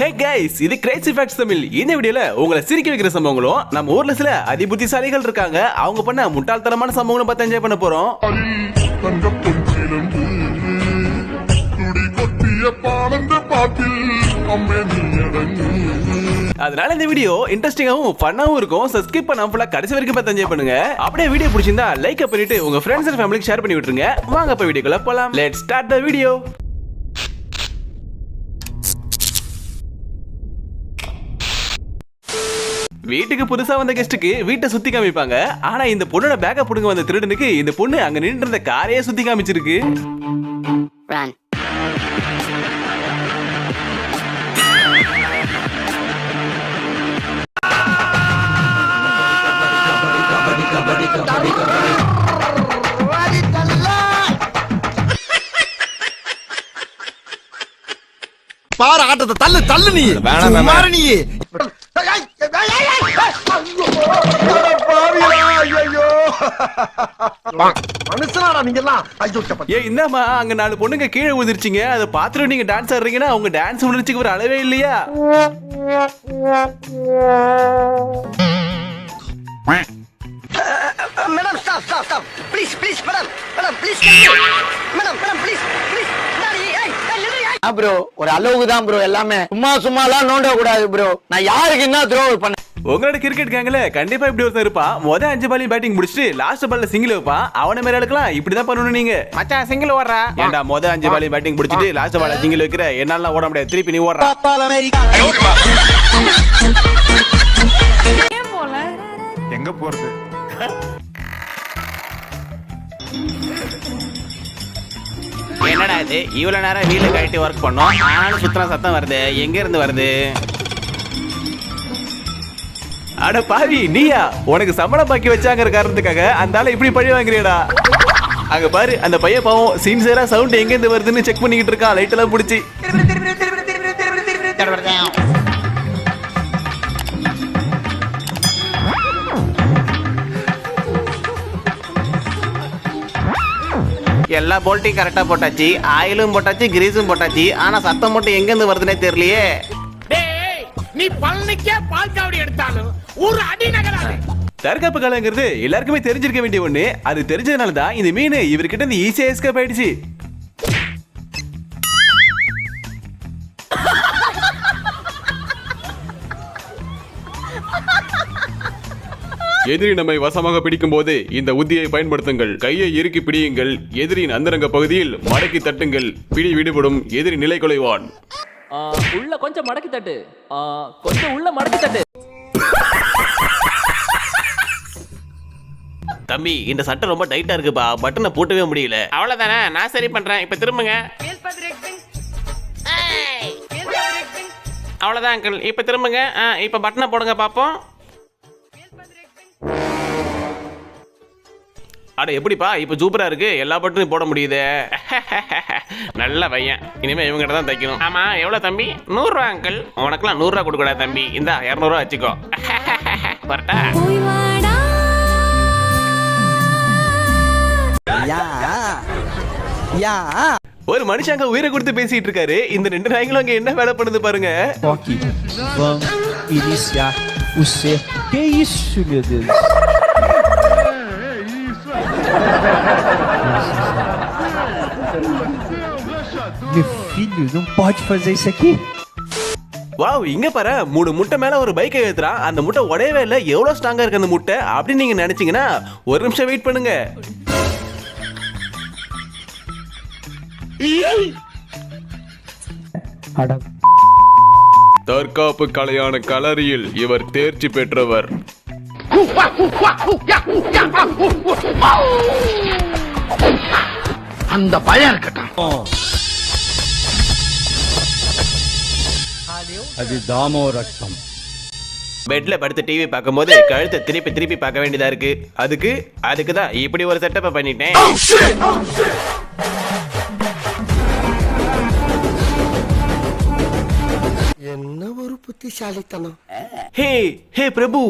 ஹே guys இது crazy facts Tamil. இந்த வீடியோல உங்களை சிரிக்க வைக்கிற சம்பவங்களும் நம்ம ஊர்ல சில அதிபுத்திசாலிகள் இருக்காங்க. அவங்க பண்ண முட்டாள்தனமான சம்பவங்களும் பார்த்து என்ஜாய் பண்ண போறோம். அதனால இந்த வீடியோ இன்ட்ரெஸ்டிங்காவும் ஃபன்னாவும் இருக்கும். சப்ஸ்கிரைப் பண்ணாம ஃபுல்லா கடைசி வரைக்கும் பார்த்து என்ஜாய் பண்ணுங்க. அப்படியே வீடியோ பிடிச்சிருந்தா லைக் பண்ணிட்டு உங்க ஃப்ரெண்ட்ஸ் அண்ட் ஃபேமிலிக்கு ஷேர் பண்ணி விட்டுருங்க. வாங்க அப்ப வீடியோக்குள்ள போலாம். லெட் ஸ்டார்ட் த வீடியோ வீட்டுக்கு புதுசா வந்த கெஸ்ட்டுக்கு வீட்டை சுத்தி காமிப்பாங்க. ஆனா இந்த பொண்ணோட பேக்கப் புடுங்க வந்த திருடனுக்கு இந்த பொண்ணு அங்க நின்று இருந்த காரையே சுத்தி காமிச்சிருக்கு. Run. பாரு ஆட்டத்தை தள்ளு தள்ளு நீ. சும்மாரு நீ. மனுஷனாடா நீங்க எல்லாம் ஐயோ சப்பா. ஏ என்னம்மா? அங்க நாலு பொண்ணுங்க கீழே உதிர்ச்சிங்க அதை பார்த்துட்டு நீங்க டான்ஸ் ஆடுறீங்கன்னா அவங்க டான்ஸ் உணர்ச்சிக்கு ஒரு அளவே இல்லையா? Madam stop stop stop please please madam madam please madam madam please please bro ஒரு அளவுக்கு தான் ப்ரோ எல்லாமே சும்மா சும்மா எல்லாம். நோண்ட கூடாது ப்ரோ நான் யாருக்கு என்ன துரோகம் பண்ண உங்களோட கிரிக்கெட் கேங்கல கண்டிப்பா இப்படி ஒருத்தன் இருப்பான். முத அஞ்சு பாலையும் பேட்டிங் முடிச்சுட்டு லாஸ்ட் பால்ல சிங்கிள் வைப்பான். அவன மாதிரி ஆளுக்கலாம் இப்படிதான் பண்ணணும் நீங்க. மச்சான் சிங்கிள் ஓடுறா. ஏன்டா முத அஞ்சு பாலையும் பேட்டிங் முடிச்சிட்டு லாஸ்ட் பால்ல சிங்கிள் வைக்கிற? என்னால ஓட முடியாது. திருப்பி நீ ஓடுறா. எங்க போறது? என்னடா இது? இவ்வளவு நேரம் வீல கழட்டி ஒர்க் பண்ணோம். ஆனாலும் சுத்தம் சத்தம் வருது. எங்க இருந்து வருது? அட பாவி நீயா? உனக்கு சம்பளம் பாக்கி வச்சாங்கிற காரணத்துக்காக அந்த ஆளை இப்படி பழி வாங்குறியடா. அங்க பாரு அந்த பையன் பாவம் சின்சியரா சவுண்ட் எங்க இருந்து வருதுன்னு செக் பண்ணிக்கிட்டு இருக்கான் லைட் எல்லாம் பிடிச்சி. எல்லா போல்ட்டையும் கரெக்டா போட்டாச்சு. ஆயிலும் போட்டாச்சு கிரீஸும் போட்டாச்சு. ஆனா சத்தம் மட்டும் எங்க இருந்து வருதுன்னே தெரியலையே. டேய் நீ பழனிக்கே பால் காவடி எடுத்தாலும் ஒரு அடி நகராது. தற்காப்பு கலைங்கிறது எல்லாருக்குமே தெரிஞ்சிருக்க வேண்டிய ஒண்ணு. அது தெரிஞ்சதுனால தான் இந்த மீன் இவர்கிட்ட இருந்து ஈஸியா எஸ்கேப் ஆயிடுச்சு. எதிரி நம்மை வசமாக பிடிக்கும் போது இந்த உத்தியை பயன்படுத்துங்கள். கையை இறுக்கி பிடியுங்கள். எதிரியின் அந்தரங்க பகுதியில் மடக்கி தட்டுங்கள். பிடி விடுபடும் எதிரி நிலை குலைவான். உள்ள கொஞ்சம் மடக்கி தட்டு. கொஞ்சம் உள்ள மடக்கி தட்டு. தம்பி இந்த சட்டை ரொம்ப டைட்டா இருக்குப்பா. பட்டனை போட்டவே முடியல. அவ்வளவுதானே? நான் சரி பண்றேன். இப்ப திரும்புங்க. அவ்வளவுதான் அங்கிள் இப்ப திரும்புங்க. ஆ, இப்ப பட்டனை போடுங்க பாப்போம். அட எப்படிப்பா? இப்ப சூப்பரா இருக்கு. எல்லா பட்டனும் போட முடியுதே. நல்ல பையன். இனிமே இவங்கிட்ட தான் தைக்கணும். ஆமா எவ்வளவு தம்பி? நூறுரூவா அங்கிள். உனக்கெல்லாம் நூறுரூவா கொடுக்கூடாது தம்பி. இந்தா இரநூறுவா வச்சுக்கோ. வரட்டா. யா. யா. ஒரு மனுஷன் அங்க உயிரை கொடுத்து பேசிட்டு இருக்காரு. இந்த ரெண்டு நாய்களும் அங்க என்ன வேலை பண்ணுது பாருங்க. Ok, vamos iniciar o cerco. Que isso, meu Deus? Meu filho, não pode fazer isso aqui? Wow இங்க பாரு மூணு முட்டை மேல ஒரு பைக்கை ஏத்துறான் அந்த முட்டை உடையவே இல்ல எவ்வளவு ஸ்ட்ராங்கா இருக்கு அந்த முட்டை அப்படின்னு நீங்க நினைச்சீங்கன்னா ஒரு நிமிஷம் வெயிட் பண்ணுங்க. தற்காப்பு கலையான களரியில் இவர் தேர்ச்சி பெற்றவர். 呼哇呼哇呼呀呼呀啊呼呼 அந்த பயம் இருக்கட்டும். அது தாமோ ரத்தம். பெட்ல படுத்து டிவி பார்க்கும்போது கழுத்தை திருப்பி திருப்பி பார்க்க வேண்டியதா இருக்கு. அதுக்கு அதுக்கு தான் இப்படி ஒரு செட்டப்பை பண்ணிட்டேன். புத்திசாலித்தனம். Hey hey Prabhu.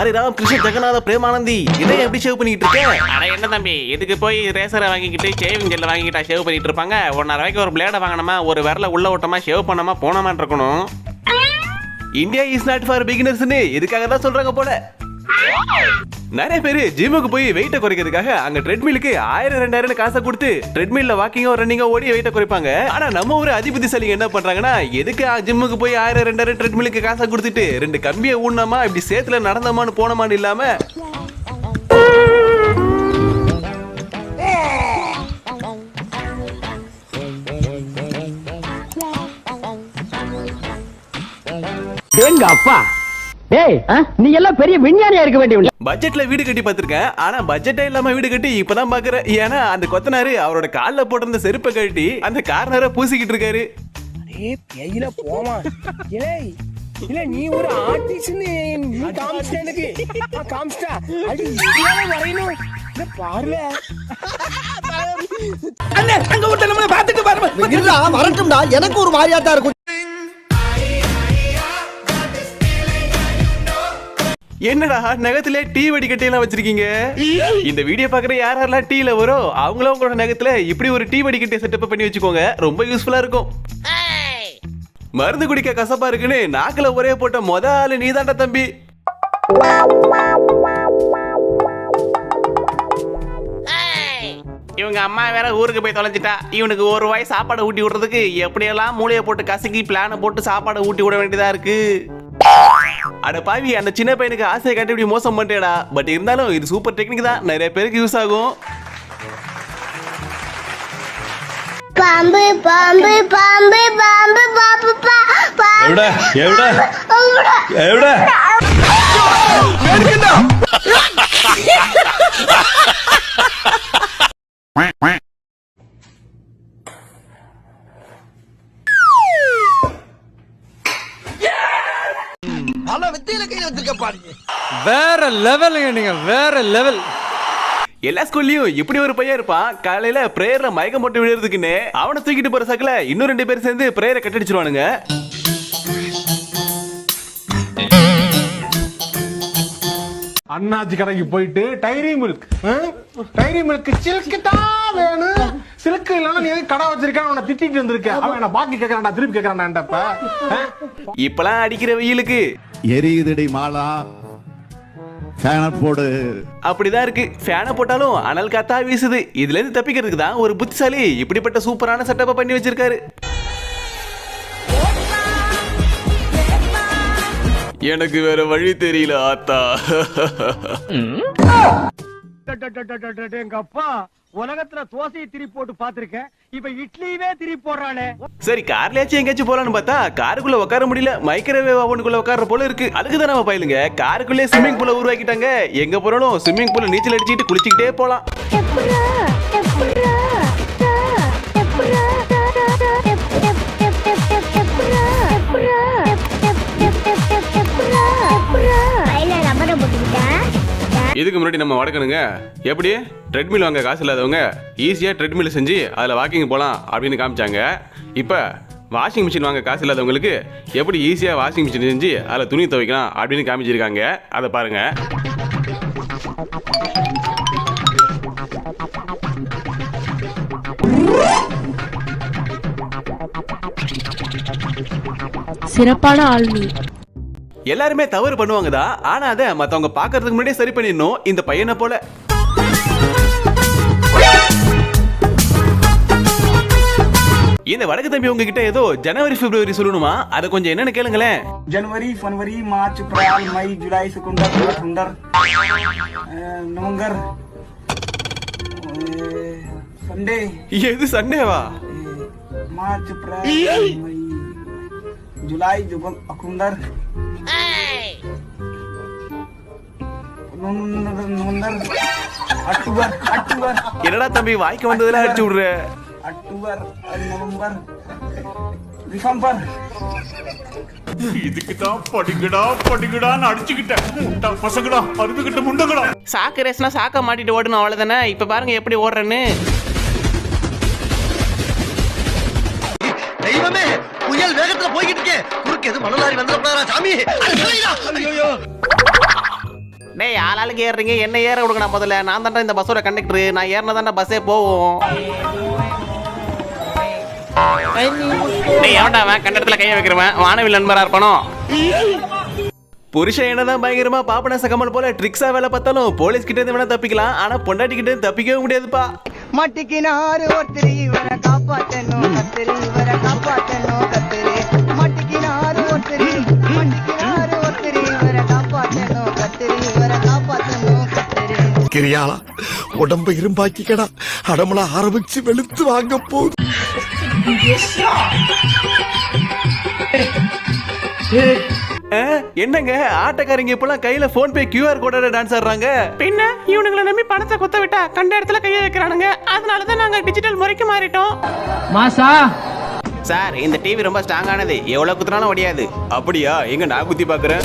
Array Ram Krishna Jagannatha Premanandi. இதை எப்படி ஷேவ் பண்ணிட்டு இருக்க? அட என்ன தம்பி? இதுக்கு போய் ரேசரை வாங்கிக்கிட்டு ஷேவிங் ஜெல்ல வாங்கிக்கிட்டா ஷேவ் பண்ணிட்டு இருப்பாங்க? ஒன்னரை ரூபாய்க்கு ஒரு பிளேடை வாங்கினோமா ஒரு விரல உள்ள விட்டோமா ஷேவ் பண்ணோமா போனோமான்னு இருக்கணும். இந்தியா இஸ் நாட் ஃபார் பிகினர்ஸ்னு இதுக்காக தான் சொல்றாங்க போல? நிறைய பேர் ஜிம்முக்கு போய் வெயிட்டை குறைக்கிறதுக்காக அங்க ட்ரெட்மிலுக்கு ஆயிரம் ரெண்டாயிரம் காசை கொடுத்து ட்ரெட்மில்ல வாக்கிங்கோ ரன்னிங்கோ ஓடி வெயிட்டை குறைப்பாங்க. ஆனா நம்ம ஊர் அதிபதிசாலிங்க என்ன பண்றாங்கன்னா எதுக்கு ஜிம்முக்கு போய் ஆயிரம் ரெண்டாயிரம் ட்ரெட்மிலுக்கு காசை கொடுத்துட்டு ரெண்டு கம்பியை ஊனமா இப்படி சேத்துல நடந்தமான்னு போனமான்னு இல்லாம எங்க அப்பா? டேய் நீ எல்லாம் பெரிய விஞ்ஞானியா இருக்க வேண்டிய பட்ஜெட்ல வீடு கட்டி பார்த்திருக்கேன். ஆனா பட்ஜெட்டே இல்லாம வீடு கட்டி இப்பதான் பாக்குறேன் ஏன்னா அந்த கொத்தனாரு அவரோட கால்ல போட்டிருந்த செருப்பை கழட்டி அந்த கார்னரை பூசிக்கிட்டு இருக்காரு. ஏ பெயில போமா. இலே இல்ல நீ ஒரு ஆர்டிஸ்ட்னு நீ காமிச்சிட்ட எனக்கு. ஆ, காமிச்சிட்டா. அது இப்படியாவே வரையணும். இல்ல பாருல. அண்ணே அங்க விட்டு நம்ம பாத்துட்டு பாருங்க. வரட்டும்டா. எனக்கு ஒரு மாதிரியா தான் இருக்கும். என்னடா நகத்துல டீ வடிகட்டி எல்லாம் வச்சிருக்கீங்க இந்த வீடியோ பாக்குற யார் யாரெல்லாம் டீல வரும் அவங்களும் உங்களோட நகத்துல இப்படி ஒரு டீ வடிகட்டி செட்டப் பண்ணி வச்சுக்கோங்க. ரொம்ப யூஸ்ஃபுல்லா இருக்கும். மருந்து குடிக்க கசப்பா இருக்குன்னு நாக்குல ஒரே போட்ட மொத ஆளு நீதான்டா தம்பி. இவங்க அம்மா வேற ஊருக்கு போய் தொலைஞ்சிட்டா. இவனுக்கு ஒரு வாய் சாப்பாடு ஊட்டி விடுறதுக்கு எப்படியெல்லாம் மூளையை போட்டு கசக்கி பிளானை போட்டு சாப்பாடு ஊட்டி விட வேண்டியதா இருக்கு? அட பாவி அந்த சின்ன பையனுக்கு ஆசையை காட்டி இப்படி மோசம் பண்ணிட்டேடா பட் இருந்தாலும் இது சூப்பர் டெக்னிக் தான். நிறைய பேருக்கு யூஸ் ஆகும். பாம்பு பாம்பு பாம்பு பாம்பு பாம்பு பாம்பு. பல வச்சிருக்க பாருங்க. வேற லெவலுங்க நீங்க வேற லெவல். எல்லா ஸ்கூல்லயும் இப்படி ஒரு பையன் இருப்பான். காலையில பிரேயர்ல மயக்கம் போட்டு விழுறதுக்குன்னு அவனை தூக்கிட்டு போற சக்கல இன்னும் ரெண்டு பேர் சேர்ந்து பிரேயரை கட்டடிச்சிருவானுங்க. அண்ணாச்சி கடைக்கு போயிட்டு dairy milk dairy milk silk தான் வேணும். சில்க்கு இல்லைன்னா நீ எதுக்கு கடை வச்சிருக்க அவனை திட்டிட்டு வந்திருக்க அவன் என்ன பாக்கி கேட்கறான்டா திருப்பி கேட்கறான்டாப்ப இப்பெல்லாம் அடிக்கிற வெயிலுக்கு எரியுதடி மாலா. ஃபேன போடு. அப்படிதான் இருக்கு. ஃபேனை போட்டாலும் அனல் காத்தா வீசுது. இதுல இருந்து தப்பிக்கிறதுக்கு தான் ஒரு புத்திசாலி இப்படிப்பட்ட சூப்பரான செட்டப்பை பண்ணி வச்சிருக்காரு. எனக்கு வேற வழி தெரியல ஆத்தா. எங்க அப்பா உலகத்துல தோசையை திரி போட்டு பாத்திருக்கேன் இப்ப இட்லியவே திரி போடுறானே சரி கார்லயாச்சும் எங்கேயாச்சும் போலான்னு பார்த்தா காருக்குள்ள உட்கார முடியல. மைக்ரோவேவ் அவனுக்குள்ள உட்கார போல இருக்கு. அதுக்கு தான் நம்ம பயிலுங்க. காருக்குள்ளே ஸ்விம்மிங் பூல உருவாக்கிட்டாங்க. எங்க போனாலும் ஸ்விம்மிங் பூல நீச்சல் அடிச்சுட்டு குளிச்சுக்கிட்டே போலாம். இதுக்கு முன்னாடி நம்ம வடக்கணுங்க. எப்படி? ட்ரெட்மில் வாங்க காசு இல்லாதவங்க ஈஸியாக ட்ரெட்மில் செஞ்சு அதில் வாக்கிங் போகலாம் அப்படின்னு காமிச்சாங்க. இப்போ வாஷிங் மிஷின் வாங்க காசு இல்லாதவங்களுக்கு எப்படி ஈஸியாக வாஷிங் மிஷின் செஞ்சு அதில் துணி துவைக்கலாம் அப்படின்னு காமிச்சிருக்காங்க. அதை பாருங்கள் சிறப்பான ஆள் நீ எல்லாருமே தவறு பண்ணுவாங்க தான் ஆனா அதை மத்தவங்க பாக்குறதுக்கு முன்னாடியே சரி பண்ணிடணும். இந்த பையனை போல. இந்த வடக்கு தம்பி உங்ககிட்ட ஏதோ ஜனவரி பிப்ரவரி சொல்லணுமா? அது கொஞ்சம் என்னன்னு கேளுங்களேன். January February March April May July September October November Sunday. எது சண்டேவா? March April May July October என்னடா தம்பி வாய்க்கு வந்ததுல அடிச்சு விடுற? அக்டோபர் நவம்பர் டிசம்பர் இதுக்கு அடிச்சுக்கிட்டேன் முட்டா பசங்கடா அருந்துகிட்ட முண்டங்கடா. ரேஸ்னா சாக்க மாட்டிட்டு ஓடணும் அவ்வளவுதானே? இப்ப பாருங்க எப்படி ஓடுறேன்னு. தெய்வமே புயல் வேகத்துல போய்கிட்டு இருக்கேன் குறுக்கு சாமி? டேய் ஆளாளுக்கு ஏறுறீங்க? என்ன ஏற விடுங்க நான் முதல்ல? நான் தான்டா இந்த பஸ்ஸோட கண்டக்டர் நான் ஏறினா தான்டா பஸ்ஸே போவோம். டேய் எவன்டா அவன் கண்ட இடத்துல கையை வைக்கிறவன்? வானவில் நண்பரா இருப்பானோ புருஷன் என்னதான் பயங்கரமா பாப்பன சகமல் போல ட்ரிக்ஸா வேலை பார்த்தாலும் போலீஸ் கிட்ட இருந்து வேணா தப்பிக்கலாம். ஆனா பொண்டாட்டி கிட்ட இருந்து தப்பிக்கவே முடியாதுப்பா. மட்டிக்கினாரு ஒருத்தர் இவரை காப்பாத்தணும் கத்திரி இவரை காப்பாத்தணும் கத்திரி கிரியாளா உடம்ப இரும்பாக்கிக்கடா. அடமள ஆரம்பிச்சு வெளுத்து வாங்க போகுது என்னங்க? ஆட்டக்காரங்க இப்பெல்லாம் கையில போன் பே கியூஆர் கோடோட டான்ஸ் ஆடுறாங்க. பின்ன இவனுங்களை நம்பி பணத்தை கொத்த விட்டா கண்ட இடத்துல கையை வைக்கிறானுங்க. அதனால தான் நாங்க டிஜிட்டல் முறைக்கு மாறிட்டோம். மாசா! சார் இந்த டிவி ரொம்ப ஸ்ட்ராங்கானது எவ்வளவு குத்துனாலும் ஒடியாது அப்படியா? எங்க நான் குத்தி பாக்குறேன்